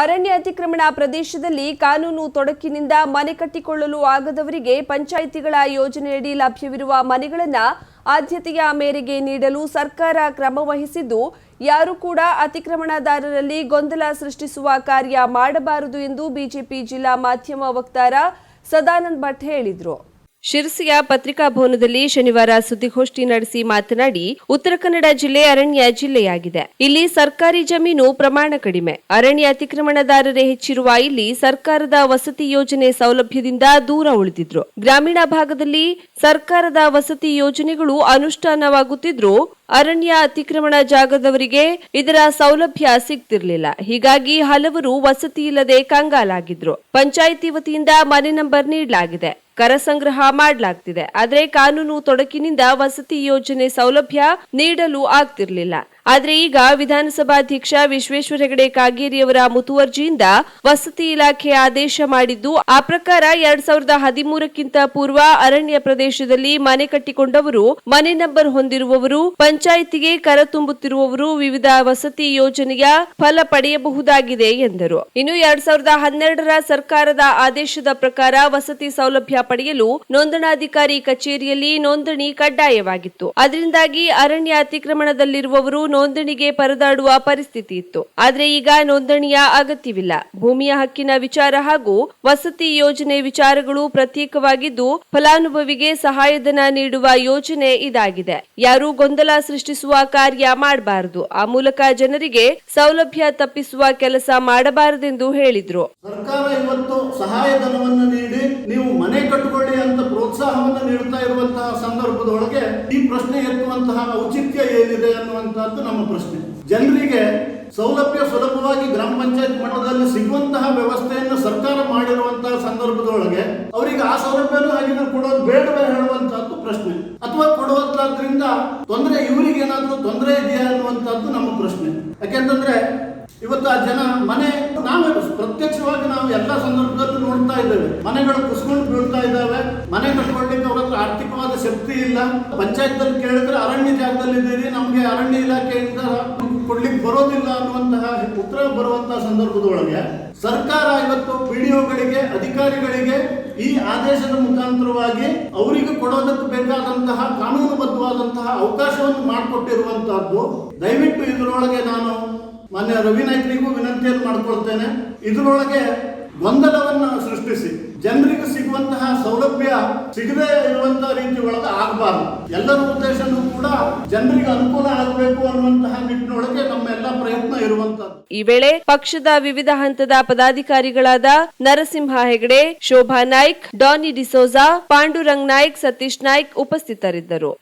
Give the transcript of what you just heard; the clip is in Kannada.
ಅರಣ್ಯ ಅತಿಕ್ರಮಣ ಪ್ರದೇಶದಲ್ಲಿ ಕಾನೂನು ತೊಡಕಿನಿಂದ ಮನೆ ಕಟ್ಟಿಕೊಳ್ಳಲು ಆಗದವರಿಗೆ ಪಂಚಾಯಿತಿಗಳ ಯೋಜನೆಯಡಿ ಲಭ್ಯವಿರುವ ಮನೆಗಳನ್ನು ಆದ್ಯತೆಯ ಮೇರೆಗೆ ನೀಡಲು ಸರ್ಕಾರ ಕ್ರಮ ವಹಿಸಿದ್ದು, ಯಾರೂ ಕೂಡ ಅತಿಕ್ರಮಣದಾರರಲ್ಲಿ ಗೊಂದಲ ಸೃಷ್ಟಿಸುವ ಕಾರ್ಯ ಮಾಡಬಾರದು ಎಂದು ಬಿಜೆಪಿ ಜಿಲ್ಲಾ ಮಾಧ್ಯಮ ವಕ್ತಾರ ಸದಾನಂದ್ ಭಟ್ ಹೇಳಿದರು. ಶಿರಸಿಯ ಪತ್ರಿಕಾಭವನದಲ್ಲಿ ಶನಿವಾರ ಸುದ್ದಿಗೋಷ್ಠಿ ನಡೆಸಿ ಮಾತನಾಡಿ, ಉತ್ತರ ಕನ್ನಡ ಜಿಲ್ಲೆ ಅರಣ್ಯ ಜಿಲ್ಲೆಯಾಗಿದೆ. ಇಲ್ಲಿ ಸರ್ಕಾರಿ ಜಮೀನು ಪ್ರಮಾಣ ಕಡಿಮೆ. ಅರಣ್ಯ ಅತಿಕ್ರಮಣದಾರರೇ ಹೆಚ್ಚಿರುವ ಇಲ್ಲಿ ಸರ್ಕಾರದ ವಸತಿ ಯೋಜನೆ ಸೌಲಭ್ಯದಿಂದ ದೂರ ಉಳಿದಿದ್ರು. ಗ್ರಾಮೀಣ ಭಾಗದಲ್ಲಿ ಸರ್ಕಾರದ ವಸತಿ ಯೋಜನೆಗಳು ಅನುಷ್ಠಾನವಾಗುತ್ತಿದ್ರೂ ಅರಣ್ಯ ಅತಿಕ್ರಮಣ ಜಾಗದವರಿಗೆ ಇದರ ಸೌಲಭ್ಯ ಸಿಗ್ತಿರ್ಲಿಲ್ಲ. ಹೀಗಾಗಿ ಹಲವರು ವಸತಿ ಇಲ್ಲದೆ ಕಂಗಾಲಾಗಿದ್ರು. ಪಂಚಾಯಿತಿ ವತಿಯಿಂದ ಮನೆ ನಂಬರ್ ನೀಡಲಾಗಿದೆ. ಕರ ಸಂಗ್ರಹ ಮಾಡಲಾಗ್ತಿದೆ. ಆದರೆ ಕಾನೂನು ತೊಡಕಿನಿಂದ ವಸತಿ ಯೋಜನೆ ಸೌಲಭ್ಯ ನೀಡಲು ಆಗ್ತಿರ್ಲಿಲ್ಲ. ಆದ್ರೆ ಈಗ ವಿಧಾನಸಭಾಧ್ಯಕ್ಷ ವಿಶ್ವೇಶ್ವರ ಹೆಗಡೆ ಕಾಗೇರಿಯವರ ಮುತುವರ್ಜಿಯಿಂದ ವಸತಿ ಇಲಾಖೆ ಆದೇಶ ಮಾಡಿದ್ದು, ಆ ಪ್ರಕಾರ ಎರಡ್ ಸಾವಿರದ ಹದಿಮೂರಕ್ಕಿಂತ ಪೂರ್ವ ಅರಣ್ಯ ಪ್ರದೇಶದಲ್ಲಿ ಮನೆ ಕಟ್ಟಿಕೊಂಡವರು, ಮನೆ ನಂಬರ್ ಹೊಂದಿರುವವರು, ಪಂಚಾಯಿತಿಗೆ ಕರ ತುಂಬುತ್ತಿರುವವರು ವಿವಿಧ ವಸತಿ ಯೋಜನೆಯ ಫಲ ಪಡೆಯಬಹುದಾಗಿದೆ ಎಂದರು. ಇನ್ನು ಎರಡ್ ಸಾವಿರದ ಹನ್ನೆರಡರ ಸರ್ಕಾರದ ಆದೇಶದ ಪ್ರಕಾರ ವಸತಿ ಸೌಲಭ್ಯ ಪಡೆಯಲು ನೋಂದಣಾಧಿಕಾರಿ ಕಚೇರಿಯಲ್ಲಿ ನೋಂದಣಿ ಕಡ್ಡಾಯವಾಗಿತ್ತು. ಅದರಿಂದಾಗಿ ಅರಣ್ಯ ಅತಿಕ್ರಮಣದಲ್ಲಿರುವವರು ನೋಂದಣಿಗೆ ಪರದಾಡುವ ಪರಿಸ್ಥಿತಿ ಇತ್ತು. ಆದರೆ ಈಗ ನೋಂದಣಿಯ ಅಗತ್ಯವಿಲ್ಲ. ಭೂಮಿಯ ಹಕ್ಕಿನ ವಿಚಾರ ಹಾಗೂ ವಸತಿ ಯೋಜನೆ ವಿಚಾರಗಳು ಪ್ರತ್ಯೇಕವಾಗಿದ್ದು ಫಲಾನುಭವಿಗೆ ಸಹಾಯಧನ ನೀಡುವ ಯೋಜನೆ ಇದಾಗಿದೆ. ಯಾರು ಗೊಂದಲ ಸೃಷ್ಟಿಸುವ ಕಾರ್ಯ ಮಾಡಬಾರದು. ಆ ಮೂಲಕ ಜನರಿಗೆ ಸೌಲಭ್ಯ ತಪ್ಪಿಸುವ ಕೆಲಸ ಮಾಡಬಾರದೆಂದು ಹೇಳಿದ್ರು. ಸರ್ಕಾರ ಇವತ್ತು ಸಹಾಯಧನವನ್ನು ನೀಡಿ ನೀವು ಮನೆ ಕಟ್ಟಿಕೊಳ್ಳಿ ಅಂತ ಪ್ರೋತ್ಸಾಹವನ್ನು ನೀಡುತ್ತಾ ಇರುವಂತಹ ಸಂದರ್ಭದೊಳಗೆ ಈ ಪ್ರಶ್ನೆ ಎತ್ತುವಂತಹ ಔಚಿತ್ಯ ಏನಿದೆ ಅನ್ನುವಂತಹದ್ದು ನಮ್ಮ ಪ್ರಶ್ನೆ. ಜನರಿಗೆ ಸೌಲಭ್ಯ ಸುಲಭವಾಗಿ ಗ್ರಾಮ ಪಂಚಾಯತ್ ಮಟ್ಟದಲ್ಲಿ ಸಿಗುವಂತಹ ವ್ಯವಸ್ಥೆಯನ್ನು ಸರ್ಕಾರ ಮಾಡಿರುವಂತಹ ಸಂದರ್ಭದೊಳಗೆ ಅವರಿಗೆ ಆ ಸೌಲಭ್ಯನೂ ಆಗಿದ್ರು ಕೊಡೋದು ಬೇಡವೇ ಹೇಳುವಂತಹದ್ದು ಪ್ರಶ್ನೆ. ಅಥವಾ ಕೊಡುವಂತಾದ್ರಿಂದ ತೊಂದರೆ, ಇವರಿಗೆ ಏನಾದರೂ ತೊಂದರೆ ಇದೆಯಾ ಅನ್ನುವಂಥದ್ದು ನಮ್ಮ ಪ್ರಶ್ನೆ. ಯಾಕೆಂತಂದ್ರೆ ಇವತ್ತು ಆ ಜನ ಮನೆ, ನಾವೇ ಪ್ರತ್ಯಕ್ಷವಾಗಿ ನಾವು ಎಲ್ಲ ಸಂದರ್ಭದಲ್ಲೂ ನೋಡ್ತಾ ಇದ್ದೇವೆ. ಮನೆಗಳು ಕುಸ್ಕೊಂಡು ಬೀಳ್ತಾ ಇದ್ದಾವೆ. ಮನೆ ಕಟ್ಕೊಳ್ಳಿಕ್ಕೆ ಅವ್ರ ಹತ್ರ ಶಕ್ತಿ ಇಲ್ಲ. ಪಂಚಾಯತ್ನಲ್ಲಿ ಕೇಳಿದ್ರೆ ಅರಣ್ಯ ಜಾಗದಲ್ಲಿ ಇದ್ದೀರಿ, ನಮಗೆ ಅರಣ್ಯ ಇಲಾಖೆಯಿಂದ ಕೊಡ್ಲಿಕ್ಕೆ ಬರೋದಿಲ್ಲ ಅನ್ನುವಂತಹ ಉತ್ತರ ಬರುವಂತಹ ಸಂದರ್ಭದೊಳಗೆ ಸರ್ಕಾರ ಇವತ್ತು ಪಿಡಿಒಗಳಿಗೆ ಅಧಿಕಾರಿಗಳಿಗೆ ಈ ಆದೇಶದ ಮುಖಾಂತರವಾಗಿ ಅವರಿಗೆ ಕೊಡೋದಕ್ಕೆ ಬೇಕಾದಂತಹ ಕಾನೂನುಬದ್ಧವಾದಂತಹ ಅವಕಾಶವನ್ನು ಮಾಡಿಕೊಟ್ಟಿರುವಂತಹದ್ದು. ದಯವಿಟ್ಟು ಇದರೊಳಗೆ ನಾನು ಮಾನ್ಯ ರವಿ ನಾಯ್ಕರಿಗೂ ವಿನಂತಿಯನ್ನು ಮಾಡ್ಕೊಳ್ತೇನೆ. ಇದರೊಳಗೆ ಗೊಂದಲವನ್ನು ಸೃಷ್ಟಿಸಿ. ಜನರಿಗೆ ಸಿಗುವಂತಹ ಸೌಲಭ್ಯ ಸಿಗದೇ ಇರುವಂತಹ ರೀತಿ ಒಳಗೆ ಆಗಬಾರದು. ಎಲ್ಲರ ಉದ್ದೇಶನೂ ಕೂಡ ಜನರಿಗೆ ಅನುಕೂಲ ಆಗಬೇಕು ಅನ್ನುವಂತಹ ನಿಟ್ಟಿನೊಳಗೆ ನಮ್ಮ ಎಲ್ಲ ಪ್ರಯತ್ನ ಇರುವಂತದ್ದು ಈ ವೇಳೆ ಪಕ್ಷದ ವಿವಿಧ ಹಂತದ ಪದಾಧಿಕಾರಿಗಳಾದ ನರಸಿಂಹ ಹೆಗಡೆ, ಶೋಭಾ ನಾಯ್ಕ್, ಡಾನಿ ಡಿಸೋಜಾ, ಪಾಂಡುರಂಗ್ ನಾಯ್ಕ್, ಸತೀಶ್ ನಾಯ್ಕ್ ಉಪಸ್ಥಿತರಿದ್ದರು.